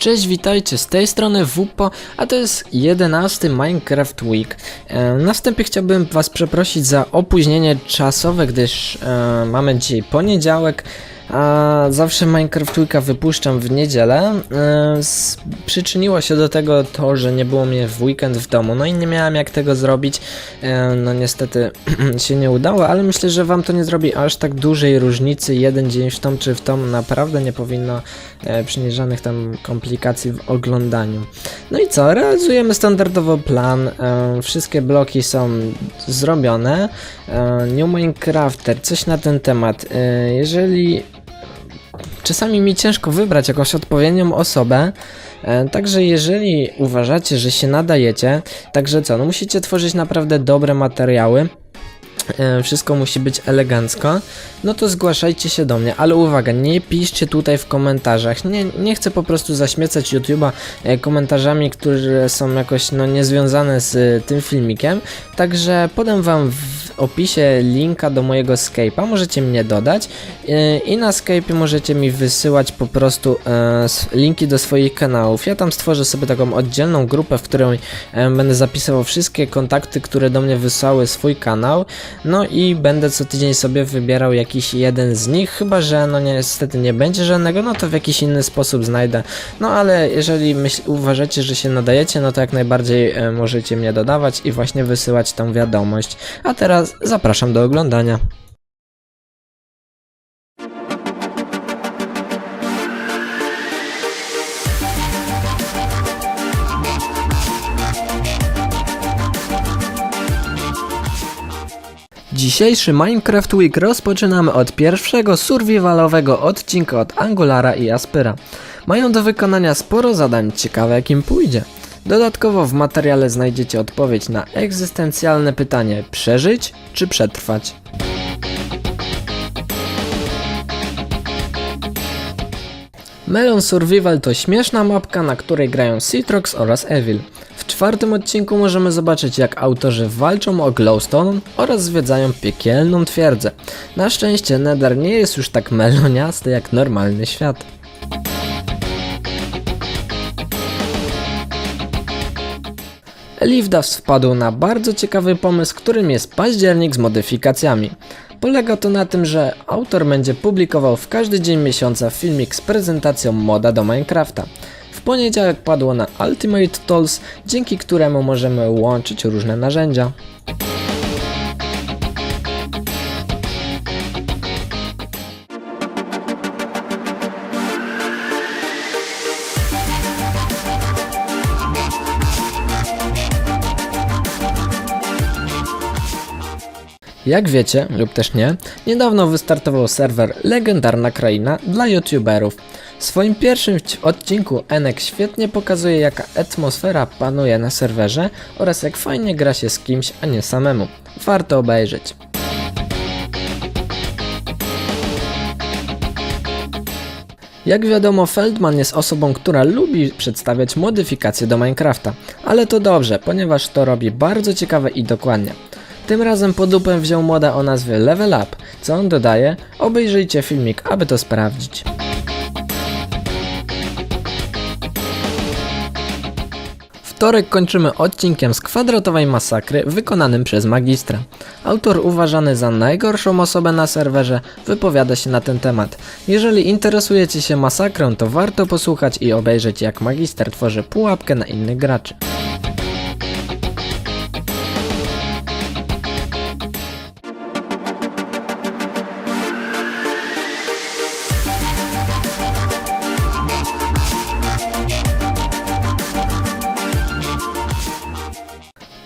Cześć, witajcie, z tej strony WUPO, a to jest 11 Minecraft Week. E, na wstępie chciałbym was przeprosić za opóźnienie czasowe, gdyż e, mamy dzisiaj poniedziałek, a zawsze Minecraft Weeka wypuszczam w niedzielę. S- przyczyniło się do tego to, że nie było mnie w weekend w domu, no i nie miałem jak tego zrobić. E, no niestety się nie udało, ale myślę, że wam to nie zrobi aż tak dużej różnicy. Jeden dzień w tą czy w tą naprawdę nie powinno e, przynieść żadnych tam komplikacji w oglądaniu. No i co? Realizujemy standardowo plan. E, wszystkie bloki są zrobione. E, New Minecrafter, coś na ten temat. E, jeżeli czasami mi ciężko wybrać jakąś odpowiednią osobę. E, Także jeżeli uważacie, że się nadajecie, także co, no musicie tworzyć naprawdę dobre materiały. E, Wszystko musi być elegancko, no to zgłaszajcie się do mnie, ale uwaga, nie piszcie tutaj w komentarzach, nie, nie chcę po prostu zaśmiecać YouTube'a e, komentarzami, które są jakoś no niezwiązane z tym filmikiem, także podam wam opisie linka do mojego Skype'a, możecie mnie dodać e, i na Skype'ie możecie mi wysyłać po prostu e, linki do swoich kanałów. Ja tam stworzę sobie taką oddzielną grupę, w której e, będę zapisywał wszystkie kontakty, które do mnie wysłały swój kanał, no i będę co tydzień sobie wybierał jakiś jeden z nich, chyba że no niestety nie będzie żadnego, no to w jakiś inny sposób znajdę. No ale jeżeli myśl, uważacie, że się nadajecie, no to jak najbardziej e, możecie mnie dodawać i właśnie wysyłać tą wiadomość. A teraz zapraszam do oglądania. Dzisiejszy Minecraft Week rozpoczynamy od pierwszego survivalowego odcinka od Angulara i Aspera. Mają do wykonania sporo zadań, ciekawe jakim pójdzie. Dodatkowo w materiale znajdziecie odpowiedź na egzystencjalne pytanie: przeżyć czy przetrwać? Melon Survival to śmieszna mapka, na której grają Citrox oraz Evil. W czwartym odcinku możemy zobaczyć jak autorzy walczą o Glowstone oraz zwiedzają piekielną twierdzę. Na szczęście Nether nie jest już tak meloniasty jak normalny świat. Elifdas wpadł na bardzo ciekawy pomysł, którym jest październik z modyfikacjami. Polega to na tym, że autor będzie publikował w każdy dzień miesiąca filmik z prezentacją moda do Minecrafta. W poniedziałek padło na Ultimate Tools, dzięki któremu możemy łączyć różne narzędzia. Jak wiecie, lub też nie, niedawno wystartował serwer Legendarna Kraina dla youtuberów. W swoim pierwszym ci- odcinku Enek świetnie pokazuje jaka atmosfera panuje na serwerze oraz jak fajnie gra się z kimś, a nie samemu. Warto obejrzeć. Jak wiadomo, Feldman jest osobą, która lubi przedstawiać modyfikacje do Minecrafta, ale to dobrze, ponieważ to robi bardzo ciekawe i dokładnie. Tym razem pod lupę wziął moda o nazwie Level Up. Co on dodaje? Obejrzyjcie filmik, aby to sprawdzić. Wtorek kończymy odcinkiem z kwadratowej masakry wykonanym przez magistra. Autor uważany za najgorszą osobę na serwerze wypowiada się na ten temat. Jeżeli interesujecie się masakrą, to warto posłuchać i obejrzeć jak magister tworzy pułapkę na innych graczy.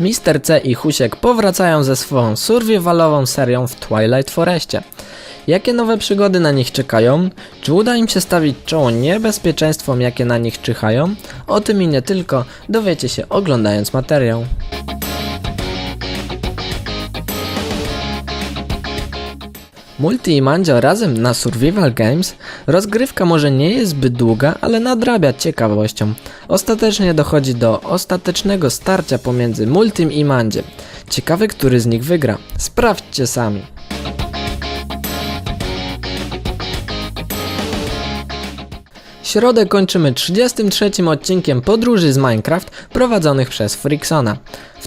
Mister C i Husiek powracają ze swoją survivalową serią w Twilight Forestie. Jakie nowe przygody na nich czekają? Czy uda im się stawić czoło niebezpieczeństwom, jakie na nich czyhają? O tym i nie tylko dowiecie się oglądając materiał. Multi i Mandzio razem na Survival Games rozgrywka może nie jest zbyt długa, ale nadrabia ciekawością. Ostatecznie dochodzi do ostatecznego starcia pomiędzy Multim i Mandziem. Ciekawy, który z nich wygra. Sprawdźcie sami. środę kończymy 33 odcinkiem podróży z Minecraft prowadzonych przez Fricksona.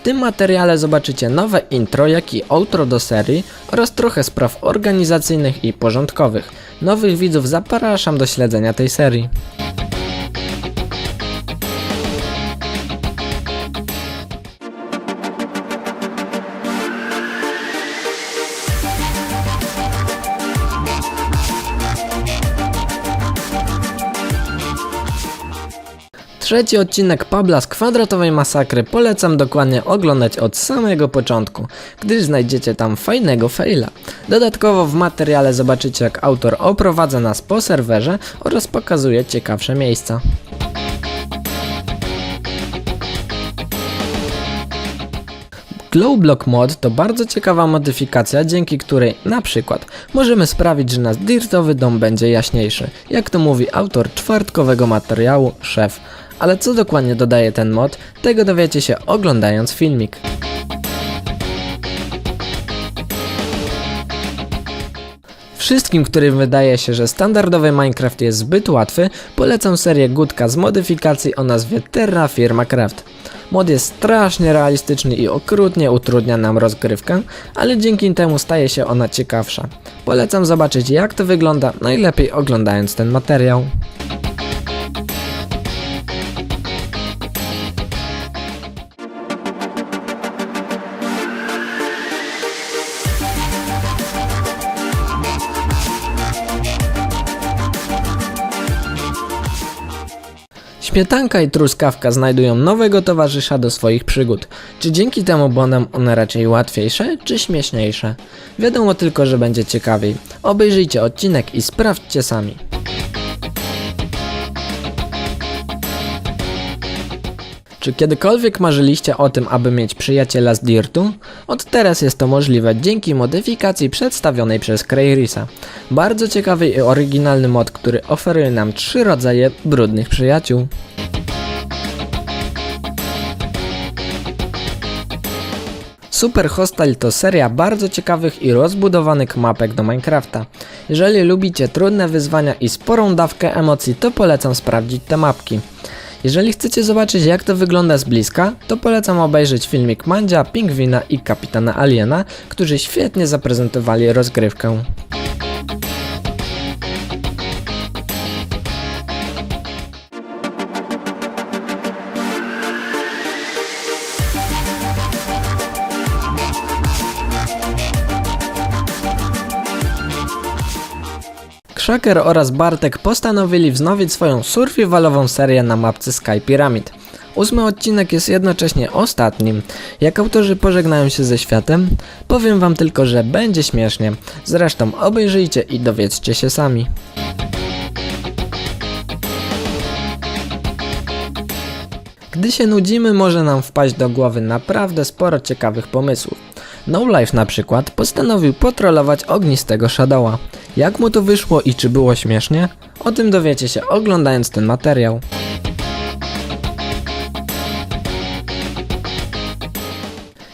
Tym materiale zobaczycie nowe intro, jak i outro do serii oraz trochę spraw organizacyjnych i porządkowych. Nowych widzów zapraszam do śledzenia tej serii. Trzeci odcinek Pabla z kwadratowej masakry polecam dokładnie oglądać od samego początku, gdyż znajdziecie tam fajnego faila. Dodatkowo w materiale zobaczycie jak autor oprowadza nas po serwerze oraz pokazuje ciekawsze miejsca. Glowblock Mod to bardzo ciekawa modyfikacja, dzięki której na przykład możemy sprawić, że nasz dirtowy dom będzie jaśniejszy, jak to mówi autor czwartkowego materiału, szef. Ale co dokładnie dodaje ten mod, tego dowiecie się oglądając filmik. Wszystkim, którym wydaje się, że standardowy Minecraft jest zbyt łatwy, polecam serię Gutka z modyfikacji o nazwie Terra Firma Craft. Mod jest strasznie realistyczny i okrutnie utrudnia nam rozgrywkę, ale dzięki temu staje się ona ciekawsza. Polecam zobaczyć jak to wygląda, najlepiej oglądając ten materiał. Śmietanka i truskawka znajdują nowego towarzysza do swoich przygód. Czy dzięki temu będą one raczej łatwiejsze, czy śmieszniejsze? Wiadomo tylko, że będzie ciekawiej. Obejrzyjcie odcinek i sprawdźcie sami. Czy kiedykolwiek marzyliście o tym, aby mieć przyjaciela z Dirtu? Od teraz jest to możliwe dzięki modyfikacji przedstawionej przez Crayrisa. Bardzo ciekawy i oryginalny mod, który oferuje nam trzy rodzaje brudnych przyjaciół. Super Hostile to seria bardzo ciekawych i rozbudowanych mapek do Minecrafta. Jeżeli lubicie trudne wyzwania i sporą dawkę emocji, to polecam sprawdzić te mapki. Jeżeli chcecie zobaczyć jak to wygląda z bliska, to polecam obejrzeć filmik Mandzia, Pingwina i Kapitana Aliena, którzy świetnie zaprezentowali rozgrywkę. Krzaker oraz Bartek postanowili wznowić swoją survivalową serię na mapce Sky Pyramid. Ósmy odcinek jest jednocześnie ostatnim. Jak autorzy pożegnają się ze światem, powiem wam tylko, że będzie śmiesznie. Zresztą obejrzyjcie i dowiedzcie się sami. Gdy się nudzimy, może nam wpaść do głowy naprawdę sporo ciekawych pomysłów. No Life na przykład postanowił potrolować ognistego Shadowa. Jak mu to wyszło i czy było śmiesznie? O tym dowiecie się oglądając ten materiał.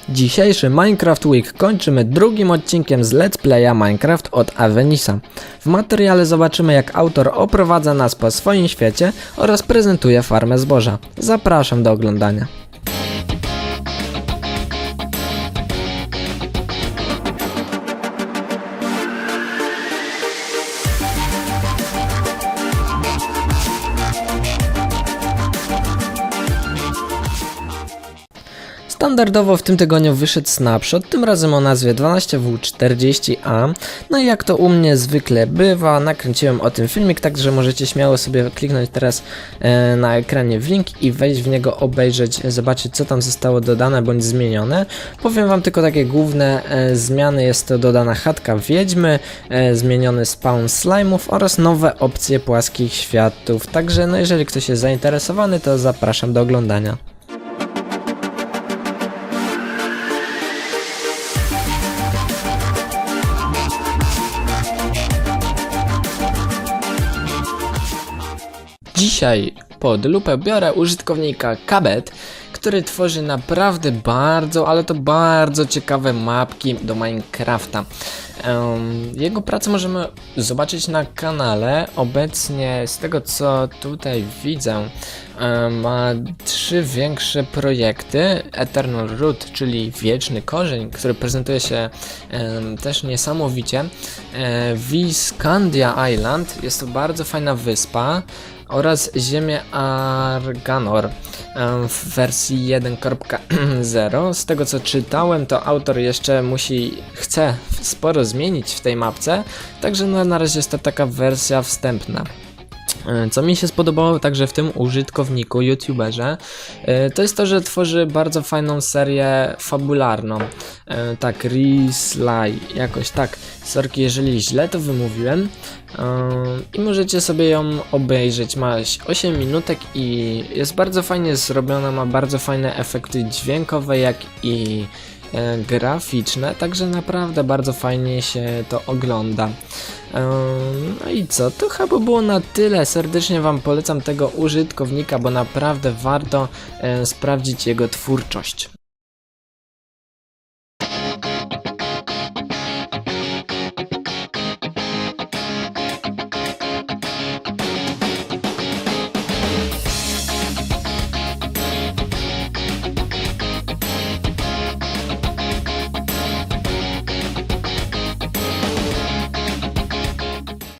Dzisiejszy Minecraft Week kończymy drugim odcinkiem z Let's Playa Minecraft od Avenisa. W materiale zobaczymy jak autor oprowadza nas po swoim świecie oraz prezentuje farmę zboża. Zapraszam do oglądania. Standardowo w tym tygodniu wyszedł snapshot, tym razem o nazwie 12W40A. No i jak to u mnie zwykle bywa, nakręciłem o tym filmik, także możecie śmiało sobie kliknąć teraz e, na ekranie w link i wejść w niego, obejrzeć, zobaczyć co tam zostało dodane bądź zmienione. Powiem wam tylko takie główne e, zmiany, jest to dodana chatka wiedźmy, e, zmieniony spawn slime'ów oraz nowe opcje płaskich światów. Także no jeżeli ktoś jest zainteresowany, to zapraszam do oglądania. Dzisiaj pod lupę biorę użytkownika Kabet, który tworzy naprawdę bardzo, ale to bardzo ciekawe mapki do Minecrafta. Jego pracę możemy zobaczyć na kanale. Obecnie, z tego co tutaj widzę, ma trzy większe projekty. Eternal Root, czyli wieczny korzeń, który prezentuje się też niesamowicie. E, Viscandia Island jest to bardzo fajna wyspa oraz ziemię Arganor w wersji 1.0. Z tego co czytałem, to autor jeszcze musi, chce sporo zmienić w tej mapce, także no, na razie jest to taka wersja wstępna. E, Co mi się spodobało także w tym użytkowniku, youtuberze, e, to jest to, że tworzy bardzo fajną serię fabularną. E, Tak, Resly, jakoś tak. Sorki, jeżeli źle to wymówiłem. I możecie sobie ją obejrzeć. Ma 8 minutek i jest bardzo fajnie zrobiona, ma bardzo fajne efekty dźwiękowe, jak i graficzne, także naprawdę bardzo fajnie się to ogląda. Ehm, No i co? To chyba było na tyle. Serdecznie Wam polecam tego użytkownika, bo naprawdę warto e, sprawdzić jego twórczość.